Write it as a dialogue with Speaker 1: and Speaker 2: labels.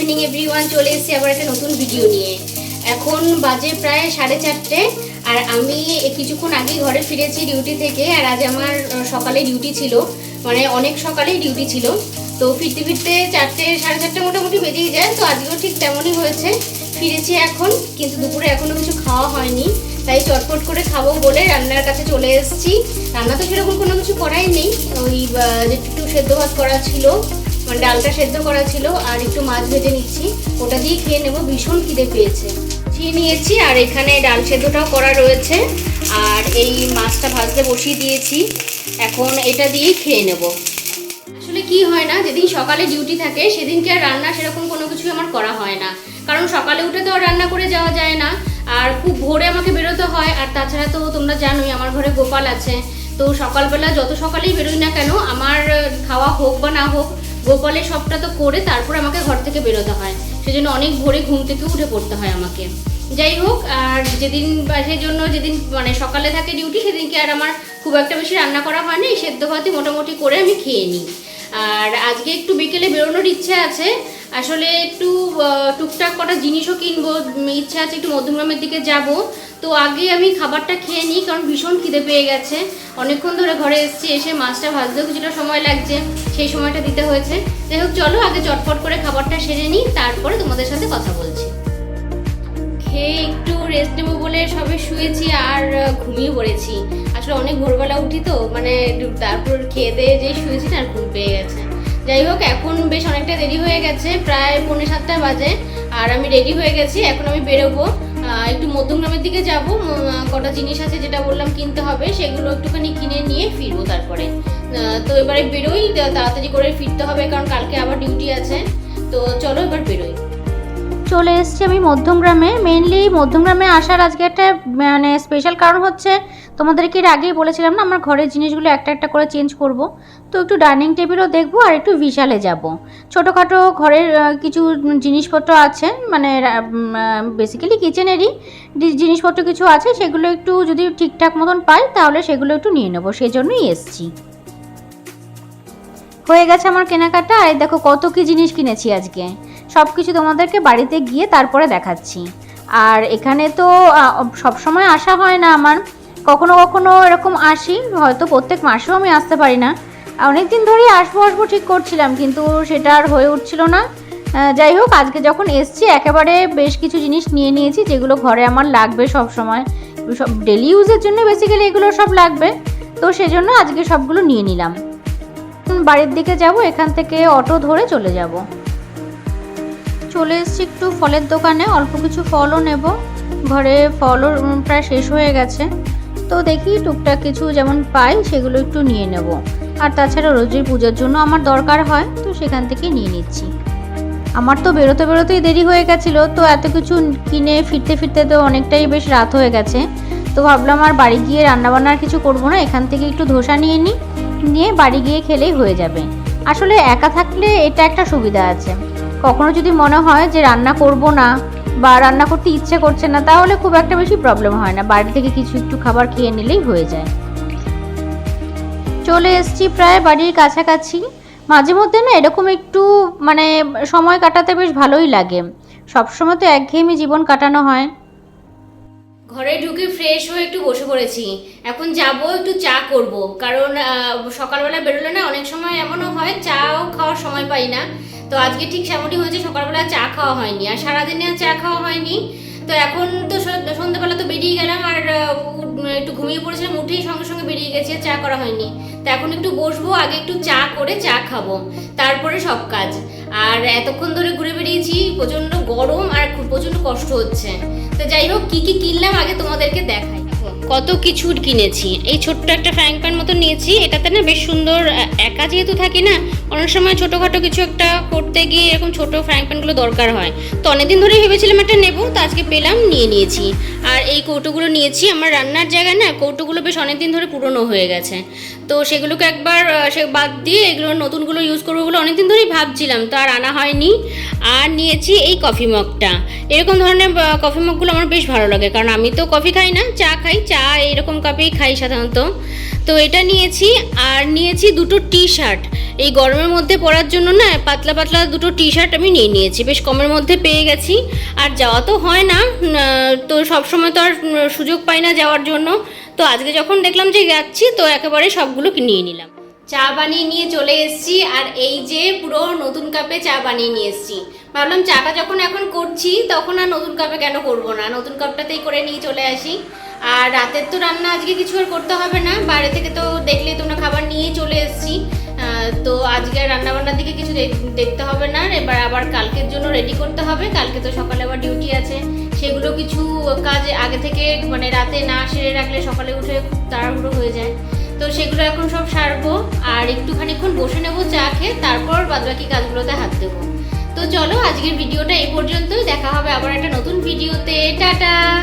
Speaker 1: Evening everyone চলে এসেছি আবার একটা নতুন ভিডিও নিয়ে। এখন বাজে প্রায় সাড়ে চারটে আর আমি কিছুক্ষণ আগেই ঘরে ফিরেছি ডিউটি থেকে আর আজ আমার সকালে ডিউটি ছিল মানে অনেক সকালেই ডিউটি ছিল। তো ফিরতে ফিরতে চারটে সাড়ে চারটে মোটামুটি বেরিয়ে যায় তো আজকেও ঠিক তেমনই হয়েছে। ফিরেছি এখন কিন্তু দুপুরে এখনও কিছু খাওয়া হয়নি তাই চটপট করে খাব বলে রান্নার কাছে চলে এসেছি। রান্না তো সেরকম কোনো কিছু করাই নেই ওই আহ, যে একটু সেদ্ধ ভাত করা ছিল মানে ডালটা সেদ্ধ করা ছিল আর একটু মাছ ভেজে নিচ্ছি। ওটা দিয়ে খেয়ে নেব, ভীষণ খিদে পেয়েছে। খেয়ে নিয়েছি আর এখানে ডাল সেদ্ধটাও করা রয়েছে। আর এই মাছটা ভাজতে বসিয়ে দিয়েছি। এখন এটা দিয়েই খেয়ে নেব। আসলে কি হয় না, যেদিন সকালে ডিউটি থাকে, সেদিনকে আর রান্না সেরকম কোনো কিছু আমার করা হয় না। কারণ সকালে উঠে তো আর রান্না করে যাওয়া যায় না। আর খুব ভোরে আমাকে বেরোতে হয়। আর তাছাড়া তো তোমরা জানোই, আমার ঘরে গোপাল আছে। তো সকালবেলা যত সকালেই বেরোই না কেন, আমার খাওয়া হোক বা না হোক গোপালের সবটা তো করে তারপর আমাকে ঘর থেকে বেরোতে হয়। সেজন্য অনেক ভোরে ঘুম থেকে উঠে পড়তে হয় আমাকে। যাই হোক, আর যেদিন বাসের জন্য যেদিন মানে সকালে থাকে ডিউটি সেদিনকে আর আমার খুব একটা বেশি রান্না করা হয় না সেদ্ধ ভাতই মোটামুটি করে আমি খেয়ে নিই। আর আজকে একটু বিকেলে বেরোনোর ইচ্ছে আছে আসলে একটু টুকটাক কটা জিনিসও কিনবো, ইচ্ছে আছে একটু মধ্যমগ্রামের দিকে যাব। তো আগে আমি খাবারটা খেয়ে নিই, কারণ ভীষণ খিদে পেয়ে গেছে। অনেকক্ষণ ধরে ঘরে এসেছি, এসে মাছটা ভাজতেও কিছুটা সময় লাগছে, সেই সময়টা দিতে হয়েছে। যাই হোক, চলো আগে চটপট করে খাবারটা সেরে নিই, তারপরে তোমাদের সাথে কথা বলছি। খেয়ে একটু রেস্ট নেব বলে সবে শুয়েছি আর ঘুমিয়ে পড়েছি। আসলে অনেক ভোরবেলা উঠি তো মানে তারপর খেয়ে দিয়ে যে শুয়েছি না, আর ঘুম পেয়ে গেছে। যাই হোক, এখন বেশ অনেকটা দেরি হয়ে গেছে, প্রায় পৌনে সাতটা বাজে, আর আমি রেডি হয়ে গেছি, এখন আমি বেরোবো। একটু মধ্যমগ্রামের দিকে যাব কটা জিনিস আছে যেটা বললাম কিনতে হবে, সেগুলো একটুখানি কিনে নিয়ে ফিরবো তারপরে। তো এবারে বেরোই তাড়াতাড়ি করে ফিরতে হবে, কারণ কালকে আবার ডিউটি আছে। তো চলো এবার বেরোই।
Speaker 2: চলে এসেছি আমি মধ্যমগ্রামে। মেনলি মধ্যমগ্রামে আসার আজকে একটা মানে স্পেশাল কারণ হচ্ছে, তোমাদেরকে এর আগেই বলেছিলাম না, আমার ঘরের জিনিসগুলো একটা একটা করে চেঞ্জ করব। তো একটু ডাইনিং টেবিলও দেখব আর একটু বিশালে যাব। ছোটোখাটো ঘরের কিছু জিনিসপত্র আছে মানে বেসিক্যালি কিচেনেরই জিনিসপত্র কিছু আছে, সেগুলো একটু যদি ঠিকঠাক মতন পাই, তাহলে সেগুলো একটু নিয়ে নেব সেই জন্যই এসছি। হয়ে গেছে আমার কেনাকাটা, আর দেখো কত কি জিনিস কিনেছি আজকে। সব কিছু তোমাদেরকে বাড়িতে গিয়ে তারপরে দেখাচ্ছি। আর এখানে তো সব সময় আসা হয় না আমার। কখনো কখনো এরকম আসি, হয়তো প্রত্যেক মাসেও আমি আসতে পারি না। অনেক দিন ধরেই আসব আসব ঠিক করছিলাম, কিন্তু সেটা আর হয়ে উঠছিল না। যাই হোক, আজকে যখন এসছি, একেবারে বেশ কিছু জিনিস নিয়ে নিয়েছি, যেগুলো ঘরে আমার লাগবে সব সময় সব ডেলি ইউজের জন্য বেসিক্যালি এগুলো সব লাগবে। তো সেজন্য আজকে সবগুলো নিয়ে নিলাম। বাড়ির দিকে যাব, এখান থেকে অটো ধরে চলে যাব। চলে এসেছি একটু ফলের দোকানে, অল্প কিছু ফলও নেব। ঘরে ফলও প্রায় শেষ হয়ে গেছে। তো দেখি টুকটাক কিছু যেমন পাই, সেগুলো একটু নিয়ে নেব। আর তাছাড়া রোজের পুজোর জন্য আমার দরকার হয়, তো সেখান থেকে নিয়ে নিচ্ছি। আমার তো বেরোতে বেরোতেই দেরি হয়ে গেছিল, তো এত কিছু কিনে ফিরতে ফিরতে তো অনেকটাই বেশ রাত হয়ে গেছে। তো ভাবলাম আর বাড়ি গিয়ে রান্নাবান্নার কিছু করব না, এখান থেকে একটু ধোসা নিয়ে নিই নিয়ে বাড়ি গিয়ে খেলেই হয়ে যাবে। আসলে একা থাকলে এটা একটা সুবিধা আছে। কখনো যদি মনে হয় যে রান্না করব না বা রান্না করতে ইচ্ছে করছে না, তাহলে খুব একটা বেশি প্রবলেম হয় না। বাড়ি থেকে কিছু একটু খাবার খেয়ে নিলেই হয়ে যায়। চলে এসেছি প্রায় বাড়ির কাছাকাছি। মাঝে মধ্যে না এরকম একটু মানে সময় কাটাতে বেশ ভালোই লাগে। সবসময় তো একঘেয়েমি জীবন কাটানো হয়।
Speaker 1: ঘরে ঢুকে ফ্রেশ হয়ে একটু বসে পড়েছি। এখন যাব একটু চা করব। কারণ সকালবেলা বেরোলে না অনেক সময় এমনও হয়, চাও খাওয়ার সময় পাই না। তো আজকে ঠিক সেমনই হয়েছে, সকালবেলা চা খাওয়া হয়নি, আর সারাদিনে আর চা খাওয়া হয়নি। তো এখন তো সন- সন্ধ্যেবেলা তো বেরিয়ে গেলাম, আর একটু ঘুমিয়ে পড়েছিলাম, উঠেই সঙ্গে সঙ্গে বেরিয়ে গেছে চা করা হয়নি। তো এখন একটু বসবো, আগে একটু চা করে চা খাব, তারপরে সব কাজ। আর এতক্ষণ ধরে ঘুরে বেরিয়েছি, প্রচণ্ড গরম আর প্রচণ্ড কষ্ট হচ্ছে। তো যাই হোক, কী কী কিনলাম আগে তোমাদেরকে দেখাই। কত কিছু কিনেছি। এই ছোট্ট একটা ফ্যাং প্যান মতো নিয়েছি। এটাতে না বেশ সুন্দর একা যেহেতু থাকি না, অনেক সময় ছোটোখাটো কিছু একটা করতে গিয়ে এরকম ছোটো ফ্যাং প্যানগুলো দরকার হয়। তো অনেকদিন ধরেই ভেবেছিলাম একটা নেব, তো আজকে পেলাম, নিয়ে নিয়েছি। এই কৌটোগুলো নিয়েছি। আমার রান্নার জায়গায় না কৌটোগুলো বেশ অনেক দিন ধরে পুরনো হয়ে গেছে। তো সেগুলোকে একবার সে বাদ দিয়ে এগুলো নতুনগুলো ইউজ করব বলে অনেকদিন ধরেই ভাবছিলাম। তো আর আনা হয়নি। আর নিয়েছি এই কফি মগটা এরকম ধরনের কফি মগগুলো আমার বেশ ভালো লাগে। কারণ আমি তো কফি খাই না, চা খাই। চা এইরকম কাপেই খাই সাধারণত। তো এটা নিয়েছি, আর নিয়েছি দুটো টি শার্ট এই গরমের মধ্যে পরার জন্য না, পাতলা পাতলা দুটো টি শার্ট আমি নিয়ে নিয়েছি। বেশ কমের মধ্যে পেয়ে গেছি। আর যাওয়া তো হয় না তো সবসময় তো আর সুযোগ পাই না যাওয়ার জন্য। তো আজকে যখন দেখলাম যে যাচ্ছি, তো একেবারে সবগুলো নিয়ে নিলাম। চা বানিয়ে নিয়ে চলে এসেছি, আর এই যে পুরো নতুন কাপে চা বানিয়ে নিয়ে এসেছি। ভাবলাম চাটা যখন এখন করছি, তখন আর নতুন কাপে কেন করব না? নতুন কাপটাতেই করে নিয়ে চলে আসি। আর রাতের তো রান্না আজকে কিছু আর করতে হবে না। বাইরে থেকে তো দেখলে তোমরা খাবার নিয়ে চলে এসেছি। তো আজকে রান্না বান্নার দিকে কিছু দেখ- দেখতে হবে না। এবার আবার কালকের জন্য রেডি করতে হবে। কালকে তো সকালে আবার ডিউটি আছে। সেগুলো কিছু কাজ আগে থেকে মানে রাতে না সেরে রাখলে সকালে উঠে তাড়াহুড়ো হয়ে যায়। তো সেগুলো এখন সব সারবো। আর একটুখানিক্ষণ বসে নেব, চা খেয়ে তারপর বাদবাকি কাজগুলোতে হাত দেবো। তো চলো আজকের ভিডিওটা এই পর্যন্তই। দেখা হবে আবার একটা নতুন ভিডিওতে। টাটা!